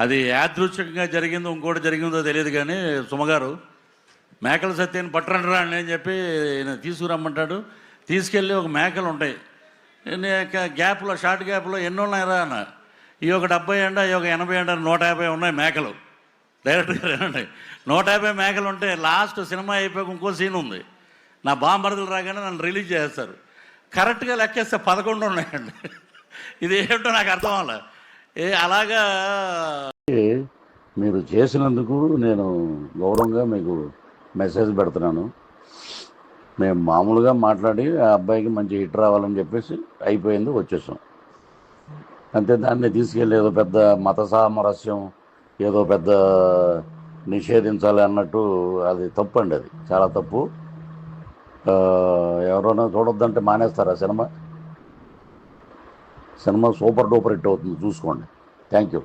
అది యాదృచ్ఛికంగా జరిగిందో ఇంకోటి జరిగిందో తెలియదు కానీ సుమగారు మేకల సత్యాన్ని పట్టరండి రా అని చెప్పి ఈయన తీసుకురమ్మంటాడు. తీసుకెళ్ళి ఒక మేకలు ఉంటాయి. నే- గ్యాప్లో షార్ట్ గ్యాప్లో ఎన్ని ఉన్నాయిరా అన్న. ఈ ఒక డెబ్బై అండ ఈ ఒక ఎనభై అండ నూట యాభై ఉన్నాయి మేకలు. డైరెక్ట్గా రండి నూట యాభై మేకలు ఉంటే లాస్ట్ సినిమా అయిపోయాక ఇంకో సీన్ ఉంది. నా బాంబరదలు రాగానే నన్ను రిలీజ్ చేస్తారు. కరెక్ట్గా లెక్కేస్తే పదకొండు ఉన్నాయండి. ఇది ఏంటో నాకు అర్థం అవ్వాలి ఏ అలాగా. మీరు చేసినందుకు నేను గౌరవంగా మీకు మెసేజ్ పెడుతున్నాను. మేము మామూలుగా మాట్లాడి ఆ అబ్బాయికి మంచి హిట్ రావాలని చెప్పేసి అయిపోయింది వచ్చేసాం. అంతే దాన్ని తీసుకెళ్ళి ఏదో పెద్ద మత సామరస్యం ఏదో పెద్ద నిషేధించాలి అన్నట్టు అది తప్పు అండి అది. చాలా తప్పు. ఎవరైనా చూడొద్దంటే మానేస్తారా cinema? Cinema super duper hit అవుతుంది చూసుకోండి. Thank you.